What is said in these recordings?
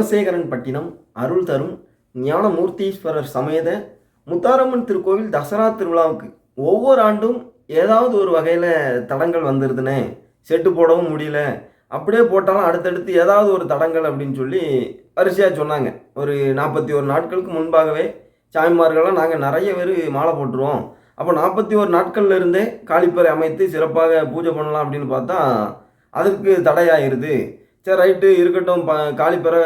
குலசேகரன் பட்டினம் அருள் தரும் ஞானமூர்த்தீஸ்வரர் சமேத முத்தாரம்மன் திருக்கோவில் தசரா திருவிழாவுக்கு ஒவ்வொரு ஆண்டும் ஏதாவது ஒரு வகையில் தடங்கள் வந்துடுதுனே செட்டு போடவும் முடியல. அப்படியே போட்டாலும் அடுத்தடுத்து ஏதாவது ஒரு தடங்கள் அப்படின்னு சொல்லி வரிசையாக சொன்னாங்க. ஒரு நாற்பத்தி ஒரு நாட்களுக்கு முன்பாகவே சாமிமார்கள்லாம் நாங்கள் நிறைய பேர் மாலை போட்டுருவோம். அப்போ நாற்பத்தி ஒரு நாட்கள்ல இருந்தே காளிப்பறை அமைத்து சிறப்பாக பூஜை பண்ணலாம் அப்படின்னு பார்த்தா அதற்கு தடையாயிருது. சரி ரைட்டு இருக்கட்டும் ப காலிப்பறை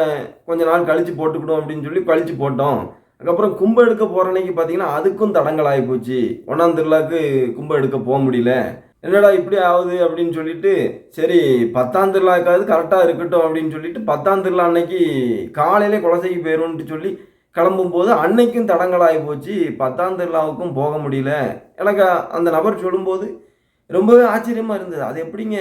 கொஞ்ச நாள் கழித்து போட்டுக்கிடும் அப்படின்னு சொல்லி கழித்து போட்டோம். அதுக்கப்புறம் கும்ப எடுக்க போகிற அன்னைக்கு பார்த்தீங்கன்னா அதுக்கும் தடங்கள் ஆகி போச்சு ஒன்றாம் திருவிழாக்கு கும்ப எடுக்க போக முடியல. என்னடா இப்படி ஆகுது அப்படின்னு சொல்லிட்டு சரி பத்தாம் திருவிழாக்காவது கரெக்டாக இருக்கட்டும் அப்படின்னு சொல்லிட்டு பத்தாம் திருவிழா அன்னைக்கு காலையிலே குலசைக்கு போயிடும்ட்டு சொல்லி கிளம்பும்போது அன்னைக்கும் தடங்களாகி போச்சு பத்தாம் திருவிழாவுக்கும் போக முடியல. எனக்கு அந்த நபர் சொல்லும்போது ரொம்பவே ஆச்சரியமாக இருந்தது. அது எப்படிங்க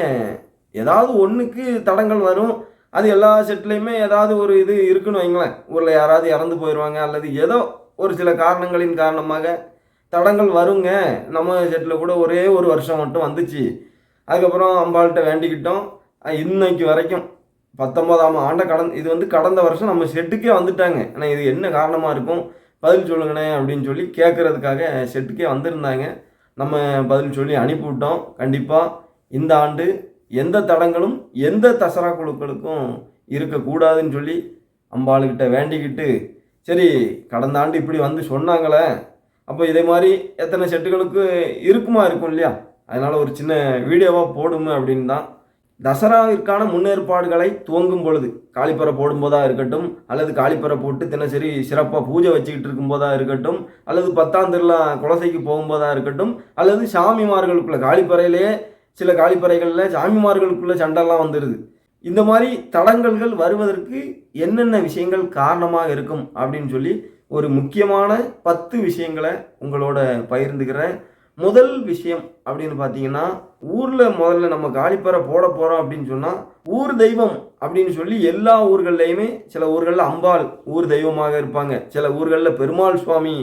ஏதாவது ஒன்றுக்கு தடங்கள் வரும். அது எல்லா செட்லேயுமே ஏதாவது ஒரு இது இருக்குன்னு வைங்களேன். ஊரில் யாராவது இறந்து போயிடுவாங்க அல்லது ஏதோ ஒரு சில காரணங்களின் காரணமாக தடங்கள் வருங்க. நம்ம செட்டில் கூட ஒரே ஒரு வருஷம் மட்டும் வந்துச்சு. அதுக்கப்புறம் அம்பாள்கிட்ட வேண்டிக்கிட்டோம். இன்னைக்கு வரைக்கும் பத்தொன்பதாம் ஆண்டை கடந் இது வந்து கடந்த வருஷம் நம்ம செட்டுக்கே வந்துட்டாங்க. ஆனால் இது என்ன காரணமாக இருக்கும்? பதில் சொல்லுங்கண்ணே அப்படின்னு சொல்லி கேட்குறதுக்காக செட்டுக்கே வந்திருந்தாங்க. நம்ம பதில் சொல்லி அனுப்பிவிட்டோம். கண்டிப்பாக இந்த ஆண்டு எந்த தடங்களும் எந்த தசரா குழுக்களுக்கும் இருக்கக்கூடாதுன்னு சொல்லி அம்பாளுக்கிட்ட வேண்டிக்கிட்டு சரி கடந்த ஆண்டு இப்படி வந்து சொன்னாங்களே அப்போ இதே மாதிரி எத்தனை செட்டுகளுக்கு இருக்குமா இருக்கும் இல்லையா? அதனால் ஒரு சின்ன வீடியோவாக போடுமே அப்படின்னு தான். தசராவிற்கான முன்னேற்பாடுகளை துவங்கும் பொழுது காளிப்பறை போடும்போதாக இருக்கட்டும் அல்லது காளிப்பறை போட்டு தினசரி சிறப்பாக பூஜை வச்சுக்கிட்டு இருக்கும்போதாக இருக்கட்டும் அல்லது பத்தாம் திருவிழா குலசைக்கு போகும்போதாக இருக்கட்டும் அல்லது சாமிமார்களுக்குள்ள காளிப்பறையிலேயே சில காளிப்பறைகளில் சாமிமார்களுக்குள்ள சண்டைலாம் வந்துடுது இந்த மாதிரி தடங்கல்கள் வருவதற்கு என்னென்ன விஷயங்கள் காரணமாக இருக்கும் அப்படின்னு சொல்லி ஒரு முக்கியமான பத்து விஷயங்களை உங்களோட பகிர்ந்துக்கிறேன். முதல் விஷயம் அப்படின்னு பார்த்தீங்கன்னா ஊரில் முதல்ல நம்ம காளிப்பறை போட போகிறோம் அப்படின்னு சொன்னால் ஊர் தெய்வம் அப்படின்னு சொல்லி எல்லா ஊர்கள்லையுமே சில ஊர்களில் அம்பாள் ஊர் தெய்வமாக இருப்பாங்க. சில ஊர்களில் பெருமாள் சுவாமி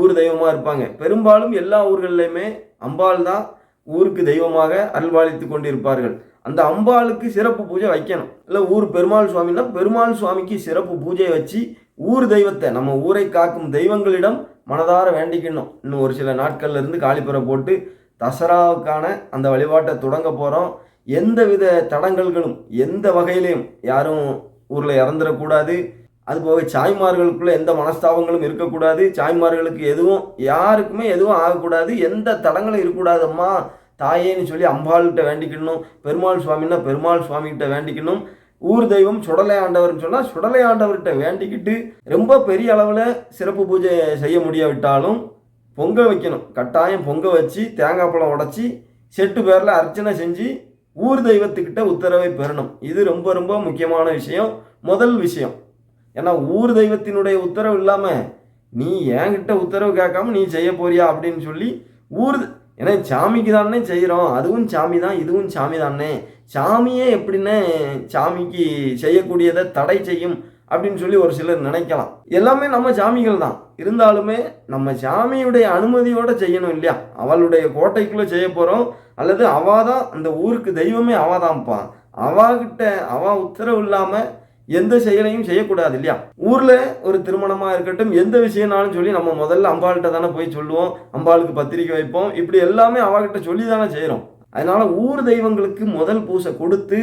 ஊர் தெய்வமாக இருப்பாங்க. பெரும்பாலும் எல்லா ஊர்கள்லையுமே அம்பாள் தான் ஊருக்கு தெய்வமாக அருள்வாளித்து கொண்டிருப்பார்கள். அந்த அம்பாளுக்கு சிறப்பு பூஜை வைக்கணும். இல்லை ஊர் பெருமாள் சுவாமின்னா பெருமாள் சுவாமிக்கு சிறப்பு பூஜை வச்சு ஊர் தெய்வத்தை நம்ம ஊரை காக்கும் தெய்வங்களிடம் மனதார வேண்டிக்கணும். இன்னும் ஒரு சில நாட்கள்ல இருந்து காளிப்பறை போட்டு தசராவுக்கான அந்த வழிபாட்டை தொடங்க போகிறோம் எந்தவித தடங்கல்களும் எந்த வகையிலையும் யாரும் ஊரில் இறந்துடக்கூடாது அது போக சாய்மார்களுக்குள்ளே எந்த மனஸ்தாபங்களும் இருக்கக்கூடாது. சாய்மார்களுக்கு எதுவும் யாருக்குமே எதுவும் ஆகக்கூடாது. எந்த தடங்களும் இருக்கக்கூடாதம்மா. தாயேன்னு சொல்லி அம்பாள்கிட்ட வேண்டிக்கணும். பெருமாள் சுவாமின்னா பெருமாள் சுவாமிகிட்ட வேண்டிக்கணும். ஊர் தெய்வம் சுடலை ஆண்டவர்னு சொன்னால் சுடலை ஆண்டவர்கிட்ட வேண்டிக்கிட்டு ரொம்ப பெரிய அளவில் சிறப்பு பூஜை செய்ய முடியாவிட்டாலும் பொங்க வைக்கணும். கட்டாயம் பொங்க வச்சு தேங்காய் பழம் உடச்சி செட்டு பேரில் அர்ச்சனை செஞ்சு ஊர் தெய்வத்துக்கிட்ட உத்தரவை பெறணும். இது ரொம்ப ரொம்ப முக்கியமான விஷயம். முதல் விஷயம். ஏன்னா ஊர் தெய்வத்தினுடைய உத்தரவு இல்லாமல் நீ என்கிட்ட உத்தரவு கேட்காம நீ செய்ய போறியா அப்படின்னு சொல்லி ஊர் ஏன்னா சாமிக்கு தானே செய்கிறோம் அதுவும் சாமி தான் இதுவும் சாமி தானே. சாமியே எப்படின்னு சாமிக்கு செய்யக்கூடியதை தடை செய்யும் அப்படின்னு சொல்லி ஒரு சிலர் நினைக்கலாம். எல்லாமே நம்ம சாமிகள் தான். இருந்தாலுமே நம்ம சாமியுடைய அனுமதியோட செய்யணும் இல்லையா? அவளுடைய கோட்டைக்குள்ளே செய்ய போகிறோம் அல்லது அவா தான் அந்த ஊருக்கு தெய்வமே அவா தான்ப்பா. அவாகிட்ட அவா உத்தரவு இல்லாமல் எந்த செயலையும் செய்யக்கூடாது இல்லையா? ஊரில் ஒரு திருமணமாக இருக்கட்டும் எந்த விஷயம்னாலும் சொல்லி நம்ம முதல்ல அம்பாள்கிட்ட தானே போய் சொல்லுவோம் அம்பாளுக்கு பத்திரிக்கை வைப்போம் இப்படி எல்லாமே அவகிட்ட சொல்லி தானே செய்கிறோம் அதனால் ஊர் தெய்வங்களுக்கு முதல் பூசை கொடுத்து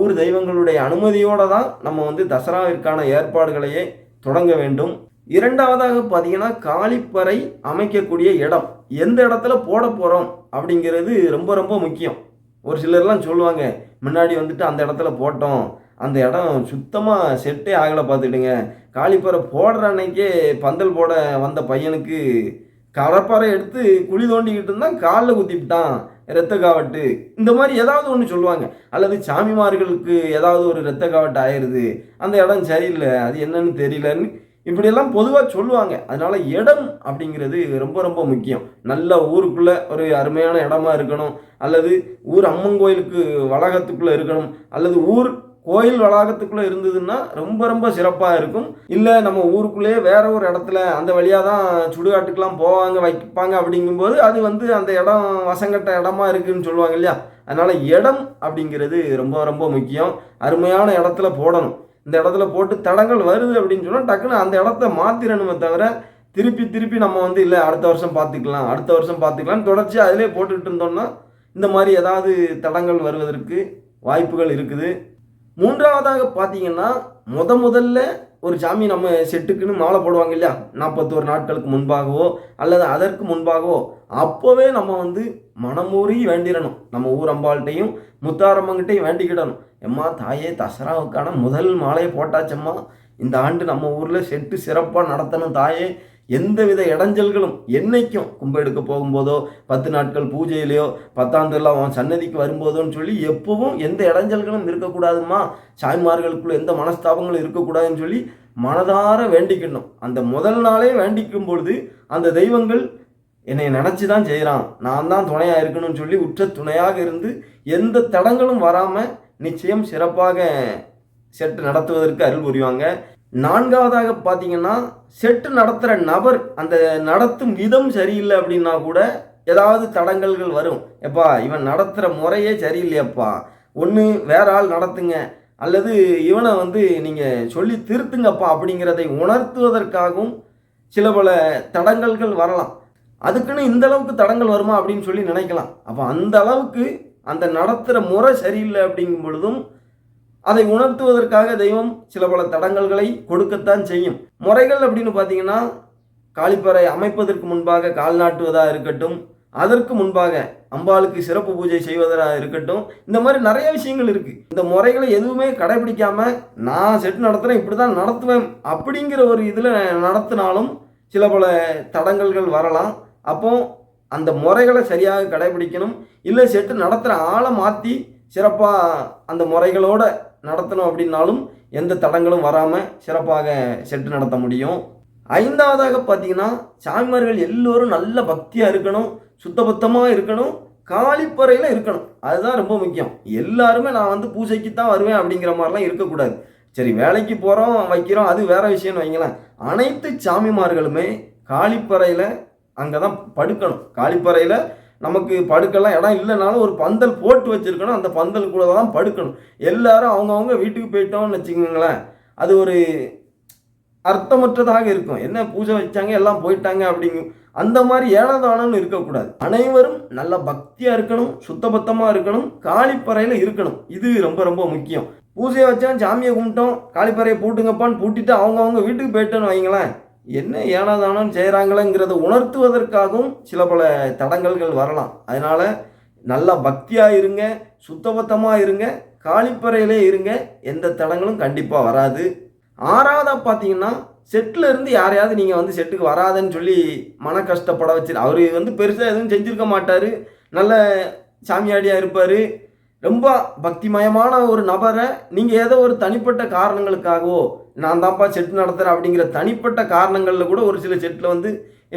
ஊர் தெய்வங்களுடைய அனுமதியோடு தான் நம்ம வந்து தசராவிற்கான ஏற்பாடுகளையே தொடங்க வேண்டும். இரண்டாவதாக பார்த்தீங்கன்னா காளிப்பறை அமைக்கக்கூடிய இடம். எந்த இடத்துல போட போகிறோம் அப்படிங்கிறது ரொம்ப ரொம்ப முக்கியம். ஒரு சிலர்லாம் சொல்லுவாங்க முன்னாடி வந்துட்டு அந்த இடத்துல போட்டோம். அந்த இடம் சுத்தமாக செட்டே ஆகலை பார்த்துக்கிட்டுங்க. காளிப்பறை போடுற அன்னைக்கே பந்தல் போட வந்த பையனுக்கு கடப்பாறை எடுத்து குழி தோண்டிக்கிட்டு இருந்தான் காலில் குத்திவிட்டான் இரத்த காவட்டு. இந்த மாதிரி ஏதாவது ஒன்று சொல்லுவாங்க. அல்லது சாமிமார்களுக்கு ஏதாவது ஒரு இரத்த காவட்டு ஆயிடுது அந்த இடம் சரியில்லை அது என்னன்னு தெரியலன்னு இப்படியெல்லாம் பொதுவாக சொல்லுவாங்க. அதனால இடம் அப்படிங்கிறது ரொம்ப ரொம்ப முக்கியம். நல்ல ஊருக்குள்ளே ஒரு அருமையான இடமா இருக்கணும். அல்லது ஊர் அம்மன் கோயிலுக்கு வளாகத்துக்குள்ளே இருக்கணும். அல்லது ஊர் கோயில் வளாகத்துக்குள்ளே இருந்ததுன்னா ரொம்ப ரொம்ப சிறப்பாக இருக்கும். இல்லை நம்ம ஊருக்குள்ளேயே வேற ஒரு இடத்துல அந்த வழியாக தான் சுடுகாட்டுக்கெலாம் போவாங்க வைப்பாங்க அப்படிங்கும்போது அது வந்து அந்த இடம் வசங்கட்ட இடமா இருக்குதுன்னு சொல்லுவாங்க இல்லையா? அதனால் இடம் அப்படிங்கிறது ரொம்ப ரொம்ப முக்கியம். அருமையான இடத்துல போடணும். இந்த இடத்துல போட்டு தடங்கள் வருது அப்படின்னு சொன்னால் டக்குன்னு அந்த இடத்த மாற்றிடணுமே தவிர திருப்பி திருப்பி நம்ம வந்து இல்லை அடுத்த வருஷம் பார்த்துக்கலாம் அடுத்த வருஷம் பார்த்துக்கலாம் தொடர்ச்சி அதிலே போட்டுக்கிட்டு இருந்தோம்னா இந்த மாதிரி ஏதாவது தடங்கள் வருவதற்கு வாய்ப்புகள் இருக்குது. மூன்றாவதாக பார்த்தீங்கன்னா முத முதல்ல ஒரு சாமி நம்ம செட்டுக்குன்னு மாலை போடுவாங்க இல்லையா? நாற்பத்தோரு நாட்களுக்கு முன்பாகவோ அல்லது அதற்கு முன்பாகவோ அப்போவே நம்ம வந்து மனமூறி வேண்டிடணும். நம்ம ஊர் அம்பாள்கிட்டையும் முத்தாரம்மங்கிட்டையும் வேண்டிக்கிடணும். எம்மா தாயே தசராவுக்கான முதல் மாலையை போட்டாச்சம்மா. இந்த ஆண்டு நம்ம ஊரில் செட்டு சிறப்பாக நடத்தணும் தாயே. எந்தவித இடைஞ்சல்களும் என்னைக்கும் கும்ப எடுக்க போகும்போதோ பத்து நாட்கள் பூஜையிலையோ பத்தாம் திருவிழா அவன் சன்னதிக்கு வரும்போதோன்னு சொல்லி எப்பவும் எந்த இடைஞ்சல்களும் இருக்கக்கூடாதுமா சாய்மார்களுக்குள்ள எந்த மனஸ்தாபங்களும் இருக்கக்கூடாதுன்னு சொல்லி மனதார வேண்டிக்கணும். அந்த முதல் நாளே வேண்டிக்கும் பொழுது அந்த தெய்வங்கள் என்னை நினச்சி தான் செய்கிறான் நான் தான் துணையாக இருக்கணும்னு சொல்லி உற்ற துணையாக இருந்து எந்த தடங்களும் வராமல் நிச்சயம் சிறப்பாக செட்டு நடத்துவதற்கு அருள் புரிவாங்க. நான்காவதாக பார்த்தீங்கன்னா செட்டு நடத்துகிற நபர் அந்த நடத்தும் விதம் சரியில்லை அப்படின்னா கூட ஏதாவது தடங்கல்கள் வரும். எப்பா இவன் நடத்துகிற முறையே சரியில்லையப்பா. ஒன்று வேற ஆள் நடத்துங்க. அல்லது இவனை வந்து நீங்கள் சொல்லி திருத்துங்கப்பா அப்படிங்கிறதை உணர்த்துவதற்காகவும் சில பல தடங்கல்கள் வரலாம். அதுக்குன்னு இந்த அளவுக்கு தடங்கள் வருமா அப்படின்னு சொல்லி நினைக்கலாம். அப்போ அந்த அளவுக்கு அந்த நடத்துகிற முறை சரியில்லை அப்படிங்கும் பொழுதும் அதை உணர்த்துவதற்காக தெய்வம் சில பல தடங்கல்களை கொடுக்கத்தான் செய்யும். முறைகள் அப்படின்னு பார்த்தீங்கன்னா காளிப்பறை அமைப்பதற்கு முன்பாக கால் நாட்டுவதாக இருக்கட்டும் அதற்கு முன்பாக அம்பாளுக்கு சிறப்பு பூஜை செய்வதாக இருக்கட்டும் இந்த மாதிரி நிறைய விஷயங்கள் இருக்குது இந்த முறைகளை எதுவுமே கடைபிடிக்காம நான் செட் நடத்துகிறேன் இப்படி தான் நடத்துவேன் அப்படிங்கிற ஒரு இதில் நடத்தினாலும் சில பல தடங்கல்கள் வரலாம். அப்போ அந்த முறைகளை சரியாக கடைபிடிக்கணும். இல்லை செட்டு நடத்துகிற ஆளை மாற்றி சிறப்பாக அந்த முறைகளோட நடத்தணும் அப்படின்னாலும் எந்த தடங்களும் வராமல் சிறப்பாக செட்டு நடத்த முடியும். ஐந்தாவதாக பார்த்தீங்கன்னா சாமிமார்கள் எல்லோரும் நல்ல பக்தியாக இருக்கணும் சுத்தபத்தமாக இருக்கணும் காலிப்பறையில் இருக்கணும். அதுதான் ரொம்ப முக்கியம். எல்லாருமே நான் வந்து பூஜைக்கு தான் வருவேன் அப்படிங்கிற மாதிரிலாம் இருக்கக்கூடாது. சரி வேலைக்கு போகிறோம் வைக்கிறோம் அது வேற விஷயம்னு வைங்களேன். அனைத்து சாமிமார்களுமே காலிப்பறையில் அங்கே தான் படுக்கணும். காலிப்பறையில் நமக்கு படுக்கலாம். இடம் இல்லைனாலும் ஒரு பந்தல் போட்டு வச்சுருக்கணும். அந்த பந்தல் கூட தான் படுக்கணும். எல்லாரும் அவங்கவுங்க வீட்டுக்கு போயிட்டோம்னு வச்சுக்கோங்களேன். அது ஒரு அர்த்தமற்றதாக இருக்கும். என்ன பூஜை வச்சாங்க எல்லாம் போயிட்டாங்க அப்படிங்க அந்த மாதிரி ஏனதானன்னு இருக்கக்கூடாது. அனைவரும் நல்ல பக்தியாக இருக்கணும் சுத்தபத்தமாக இருக்கணும் காளிப்பறையில் இருக்கணும். இது ரொம்ப ரொம்ப முக்கியம். பூஜையை வச்சா சாமியை கும்பிட்டோம் காளிப்பறையை பூட்டுங்கப்பான்னு பூட்டிட்டு அவங்கவுங்க வீட்டுக்கு போயிட்டோன்னு வைங்களேன். என்ன ஏனாதானம் செய்கிறாங்களேங்கிறத உணர்த்துவதற்காகவும் சில பல தடங்கல்கள் வரலாம். அதனால் நல்லா பக்தியாக இருங்க சுத்தபத்தமாக இருங்க காலிப்பறையிலே இருங்க எந்த தடங்களும் கண்டிப்பாக வராது. ஆறாவதாக பார்த்தீங்கன்னா செட்டில் இருந்து யாரையாவது நீங்கள் வந்து செட்டுக்கு வராதன்னு சொல்லி மன கஷ்டப்பட வச்சு அவர் வந்து பெருசாக எதுவும் செஞ்சுருக்க மாட்டார். நல்ல சாமியாடியாக இருப்பார். ரொம்ப பக்திமயமான ஒரு நபரை நீங்கள் ஏதோ ஒரு தனிப்பட்ட காரணங்களுக்காகவோ நான் தான்ப்பா செட்டு நடத்துகிறேன் அப்படிங்கிற தனிப்பட்ட காரணங்களில் கூட ஒரு சில செட்டில் வந்து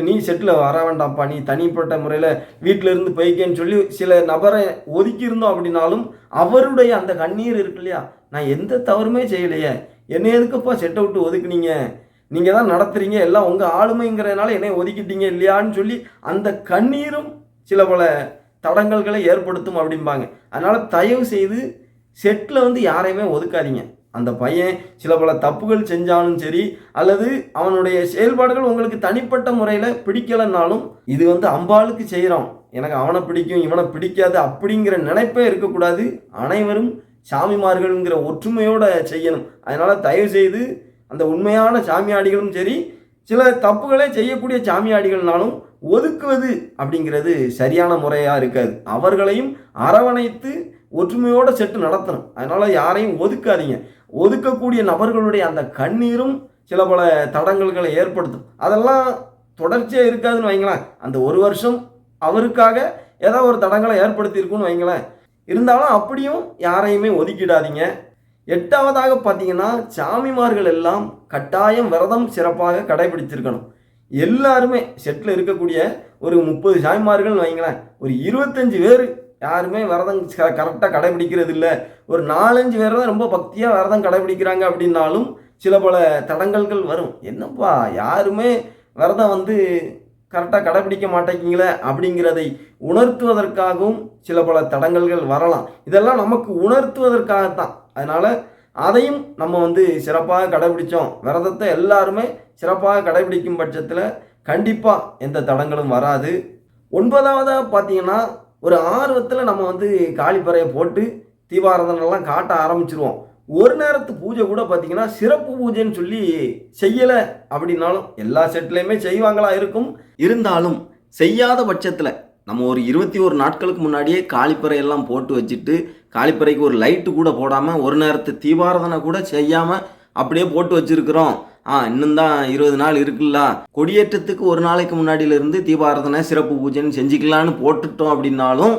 நீ செட்டில் வர வேண்டாம்ப்பா நீ தனிப்பட்ட முறையில் வீட்டில் இருந்து போய்க்கேன்னு சொல்லி சில நபரை ஒதுக்கி இருந்தோம் அப்படின்னாலும் அவருடைய அந்த கண்ணீர் இருக்கு இல்லையா? நான் எந்த தவறுமே செய்யலையே. என்னை எதுக்குப்பா செட்டை விட்டு ஒதுக்குனீங்க? நீங்கள் தான் நடத்துறீங்க. எல்லாம் உங்கள் ஆளுமைங்கிறதுனால என்னை ஒதுக்கிட்டீங்க இல்லையான்னு சொல்லி அந்த கண்ணீரும் சில பல தடங்கல்களை ஏற்படுத்தும் அப்படிம்பாங்க. அதனால் தயவு செய்து செட்டில் வந்து யாரையுமே ஒதுக்காதீங்க. அந்த பையன் சில பல தப்புகள் செஞ்சாலும் சரி அல்லது அவனுடைய செயல்பாடுகள் உங்களுக்கு தனிப்பட்ட முறையில் பிடிக்கலைன்னாலும் இது வந்து அம்பாளுக்கு செய்கிறான் எனக்கு அவனை பிடிக்கும் இவனை பிடிக்காது அப்படிங்கிற நினைப்பே இருக்கக்கூடாது. அனைவரும் சாமிமார்கள்ங்கிற ஒற்றுமையோட செய்யணும். அதனால் தயவு செய்து அந்த உண்மையான சாமியாடிகளும் சரி சில தப்புகளை செய்யக்கூடிய சாமியாடிகள்னாலும் ஒதுக்குவது அப்படிங்கிறது சரியான முறையாக இருக்காது. அவர்களையும் அரவணைத்து ஒற்றுமையோடு செட்டு நடத்தணும். அதனால் யாரையும் ஒதுக்காதீங்க. ஒதுக்கக்கூடிய நபர்களுடைய அந்த கண்ணீரும் சில பல தடங்கல்களை ஏற்படுத்தும். அதெல்லாம் தொடர்ச்சியாக இருக்காதுன்னு வைங்களேன். அந்த ஒரு வருஷம் அவருக்காக ஏதோ ஒரு தடங்களை ஏற்படுத்தியிருக்குன்னு வைங்களேன். இருந்தாலும் அப்படியும் யாரையுமே ஒதுக்கிடாதீங்க. எட்டாவதாக பார்த்தீங்கன்னா சாமிமார்கள் எல்லாம் கட்டாயம் விரதம் சிறப்பாக கடைபிடிச்சிருக்கணும் எல்லாருமே செட்டில் இருக்கக்கூடிய ஒரு முப்பது சாய்மார்கள்னு வைங்களேன் ஒரு இருபத்தஞ்சு பேர் யாருமே விரதம் கரெக்டாக கடைபிடிக்கிறது இல்லை. ஒரு நாலஞ்சு பேர் தான் ரொம்ப பக்தியாக விரதம் கடைபிடிக்கிறாங்க அப்படின்னாலும் சில பல தடங்கல்கள் வரும். என்னப்பா யாருமே விரதம் வந்து கரெக்டாக கடைபிடிக்க மாட்டேங்கிங்களே அப்படிங்கிறதை உணர்த்துவதற்காகவும் சில பல தடங்கல்கள் வரலாம். இதெல்லாம் நமக்கு உணர்த்துவதற்காகத்தான். அதனால் அதையும் நம்ம வந்து சிறப்பாக கடைபிடித்தோம் விரதத்தை எல்லாருமே சிறப்பாக கடைபிடிக்கும் பட்சத்தில் கண்டிப்பாக எந்த தடங்களும் வராது. ஒன்பதாவதாக பார்த்தீங்கன்னா ஒரு ஆர்வத்தில் நம்ம வந்து காளிப்பறையை போட்டு தீபாரதனெல்லாம் காட்ட ஆரம்பிச்சிருவோம். ஒரு நேரத்து பூஜை கூட பார்த்தீங்கன்னா சிறப்பு பூஜைன்னு சொல்லி செய்யலை அப்படின்னாலும் எல்லா செட்லேயுமே செய்வாங்களா இருக்கும். இருந்தாலும் செய்யாத பட்சத்தில் நம்ம ஒரு இருபத்தி ஒரு நாட்களுக்கு முன்னாடியே காளிப்பறை எல்லாம் போட்டு வச்சுட்டு காளிப்பறைக்கு ஒரு லைட்டு கூட போடாமல் ஒரு நேரத்து தீபாராதனை கூட செய்யாமல் அப்படியே போட்டு வச்சிருக்கிறோம். ஆ இன்னும் தான் இருபது நாள் இருக்குல்ல. கொடியேற்றத்துக்கு ஒரு நாளைக்கு முன்னாடியிலிருந்து தீபாராதனை சிறப்பு பூஜைன்னு செஞ்சுக்கலான்னு போட்டுட்டோம் அப்படின்னாலும்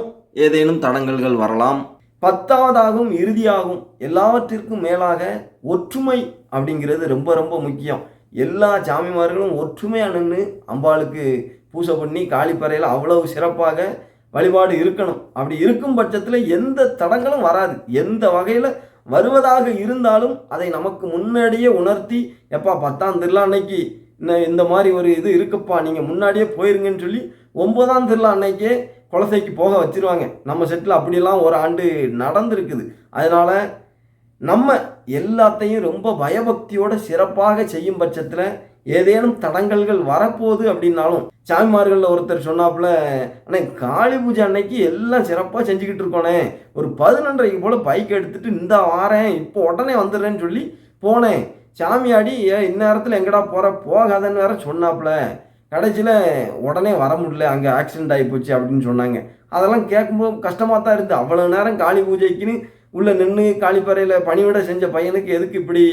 ஏதேனும் தடங்கல்கள் வரலாம். பத்தாவதாகவும் இறுதியாகும் எல்லாவற்றிற்கும் மேலாக ஒற்றுமை அப்படிங்கிறது ரொம்ப ரொம்ப முக்கியம். எல்லா சாமிமார்களும் ஒற்றுமையாக நின்று அம்பாளுக்கு பூஜை பண்ணி காளிப்பறையில் அவ்வளவு சிறப்பாக வழிபாடு இருக்கணும். அப்படி இருக்கும் பட்சத்தில் எந்த தடங்களும் வராது. எந்த வகையில் வருவதாக இருந்தாலும் அதை நமக்கு முன்னாடியே உணர்த்தி எப்பா பத்தாம் திருவிழா அன்னைக்கு இந்த இந்த மாதிரி ஒரு இது இருக்குப்பா நீங்கள் முன்னாடியே போயிருங்கன்னு சொல்லி ஒன்பதாம் திருவிழா அன்னைக்கே குலசைக்கு போக வச்சிருவாங்க. நம்ம செட்டில் அப்படிலாம் ஒரு ஆண்டு நடந்திருக்குது. அதனால் நம்ம எல்லாத்தையும் ரொம்ப பயபக்தியோட சிறப்பாக செய்யும் பட்சத்தில் ஏதேனும் தடங்கல்கள் வரப்போகுது அப்படின்னாலும் சாமிமார்களில் ஒருத்தர் சொன்னாப்புல அண்ணே காளி பூஜை அன்னைக்கு எல்லாம் சிறப்பாக செஞ்சுக்கிட்டு இருக்கோனே ஒரு பதினொன்றரைக்கு போல் பைக் எடுத்துகிட்டு இந்த வாரேன் இப்போ உடனே வந்துடுறேன்னு சொல்லி போனேன். சாமியாடி ஏ இந்நேரத்தில் எங்கடா போகிற போகாதன்னு வேற சொன்னாப்புல. கடைசியில் உடனே வர முடியல அங்கே ஆக்சிடென்ட் ஆகி போச்சு அப்படின்னு சொன்னாங்க. அதெல்லாம் கேட்கும்போது கஷ்டமாக தான் இருக்குது அவ்வளோ நேரம் காளி பூஜைக்குன்னு உள்ளே நின்று காளிப்பறையில் பணிவிட செஞ்ச பையனுக்கு எதுக்கு இப்படி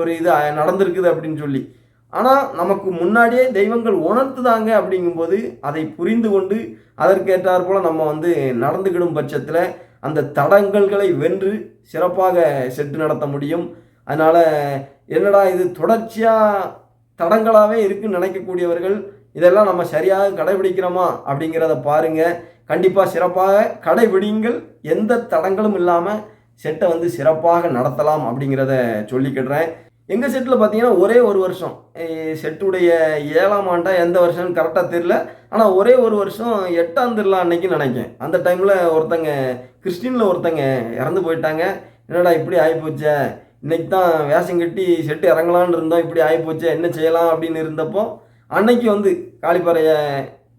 ஒரு இது நடந்திருக்குது அப்படின்னு சொல்லி. ஆனால் நமக்கு முன்னாடியே தெய்வங்கள் உணர்த்துதாங்க அப்படிங்கும்போது அதை புரிந்து கொண்டு அதற்கேற்றாற் போல் நம்ம வந்து நடந்துக்கிடும் பட்சத்தில் அந்த தடங்கல்களை வென்று சிறப்பாக செட்டு நடத்த முடியும். அதனால் என்னடா இது தொடர்ச்சியாக தடங்களாகவே இருக்குன்னு நினைக்கக்கூடியவர்கள் இதெல்லாம் நம்ம சரியாக கடைபிடிக்கிறோமா அப்படிங்கிறத பாருங்கள் கண்டிப்பாக சிறப்பாக கடைபிடிங்கள். எந்த தடங்களும் இல்லாமல் செட்டை வந்து சிறப்பாக நடத்தலாம் அப்படிங்கிறத சொல்லிக்கிடுறேன். எங்கள் செட்டில் பார்த்தீங்கன்னா ஒரே ஒரு வருஷம். செட்டுடைய ஏழாம் ஆண்டா எந்த வருஷம்னு கரெக்டாக தெரில ஆனால் ஒரே ஒரு வருஷம் எட்டாம் திருவிழா அன்னைக்கு நினைக்கேன் அந்த டைமில் ஒருத்தங்க கிறிஸ்டினில் ஒருத்தங்க இறந்து போயிட்டாங்க. என்னடா இப்படி ஆகிப்போச்சே இன்னைக்கு தான் வேஷம் கட்டி செட்டு இறங்கலான்னு இருந்தோம் இப்படி ஆகிப்போச்சே என்ன செய்யலாம் அப்படின்னு இருந்தப்போ அன்னைக்கு வந்து காளிப்பறையை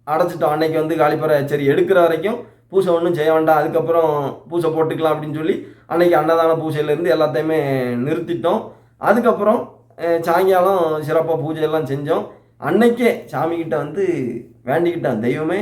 அடைச்சிட்டோம். அன்னைக்கு வந்து காளிப்பறை சரி எடுக்கிற வரைக்கும் பூசை ஒன்றும் செய்ய வேண்டாம். அதுக்கப்புறம் பூசை போட்டுக்கலாம் அப்படின்னு சொல்லி அன்னைக்கு அன்னதான பூசையிலேருந்து எல்லாத்தையுமே நிறுத்திட்டோம். அதுக்கப்புறம் சாயங்காலம் சிறப்பாக பூஜையெல்லாம் செஞ்சோம். அன்னைக்கே சாமிக்கிட்ட வந்து வேண்டிக்கிட்டோம் தெய்வமே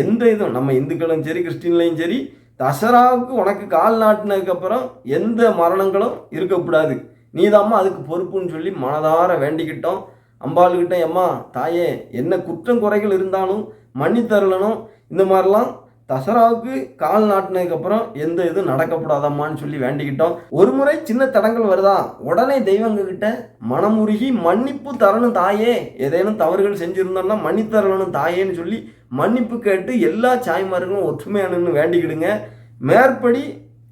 எந்த இதுவும் நம்ம இந்துக்களும் சரி கிறிஸ்டின்லையும் சரி தசராவுக்கு உனக்கு கால் நாட்டினதுக்கப்புறம் எந்த மரணங்களும் இருக்கக்கூடாது. நீதாம்மா அதுக்கு பொறுப்புன்னு சொல்லி மனதார வேண்டிக்கிட்டோம். அம்பாளுக்கிட்ட எம்மா தாயே என்ன குற்றம் குறைகள் இருந்தாலும் மன்னித்தரலனும் இந்த மாதிரிலாம் தசராவுக்கு கால் நாட்டினதுக்கப்புறம் எந்த இதுவும் நடக்கப்படாதம்மான்னு சொல்லி வேண்டிக்கிட்டோம். ஒரு முறை சின்ன தடங்கள் வருதா? உடனே தெய்வங்கக்கிட்ட மனமுருகி மன்னிப்பு தரணும் தாயே. ஏதேனும் தவறுகள் செஞ்சுருந்தோம்னா மன்னித்தரலனும் தாயேன்னு சொல்லி மன்னிப்பு கேட்டு எல்லா சாய்மார்களும் ஒற்றுமையானு வேண்டிக்கிடுங்க. மேற்படி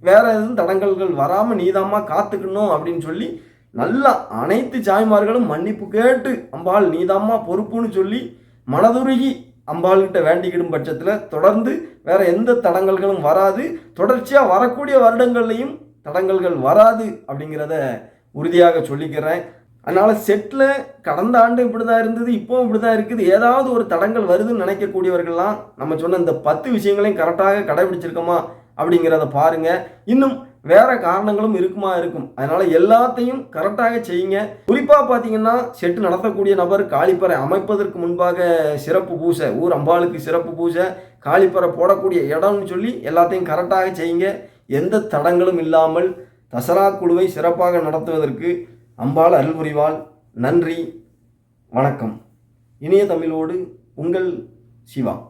வேற எதுவும் தடங்கல்கள் வராமல் நீதாம்மா காத்துக்கணும் அப்படின்னு சொல்லி நல்லா அனைத்து சாய்மார்களும் மன்னிப்பு கேட்டு அம்பாள் நீதாம்மா பொறுப்புன்னு சொல்லி மனதுருகி அம்பாள்கிட்ட வேண்டிக்கிடும் பட்சத்தில் தொடர்ந்து வேற எந்த தடங்கல்களும் வராது. தொடர்ச்சியாக வரக்கூடிய வருடங்கள்லையும் தடங்கல்கள் வராது அப்படிங்கிறத உறுதியாக சொல்லிக்கிறேன். அதனால் செட்டில் கடந்த ஆண்டு இப்படி தான் இருந்தது இப்போவும் இப்படி தான் இருக்குது. ஏதாவது ஒரு தடங்கள் வருதுன்னு நினைக்கக்கூடியவர்கள்லாம் நம்ம சொன்ன இந்த பத்து விஷயங்களையும் கரெக்டாக கடைபிடிச்சிருக்கோமா அப்படிங்கிறத பாருங்கள் இன்னும் வேற காரணங்களும் இருக்குமா இருக்கும். அதனால எல்லாத்தையும் கரெக்டாக செய்யுங்க. குறிப்பாக பார்த்தீங்கன்னா செட்டு நடத்தக்கூடிய நபர் காளிப்பறை அமைப்பதற்கு முன்பாக சிறப்பு பூசை ஊர் அம்பாளுக்கு சிறப்பு பூசை காளிப்பறை போடக்கூடிய இடம்னு சொல்லி எல்லாத்தையும் கரெக்டாக செய்யுங்க. எந்த தடங்களும் இல்லாமல் தசரா குழுவை சிறப்பாக நடத்துவதற்கு அம்பாள் அருள் புரிவாள். நன்றி வணக்கம். இனிய தமிழோடு உங்கள் சிவா.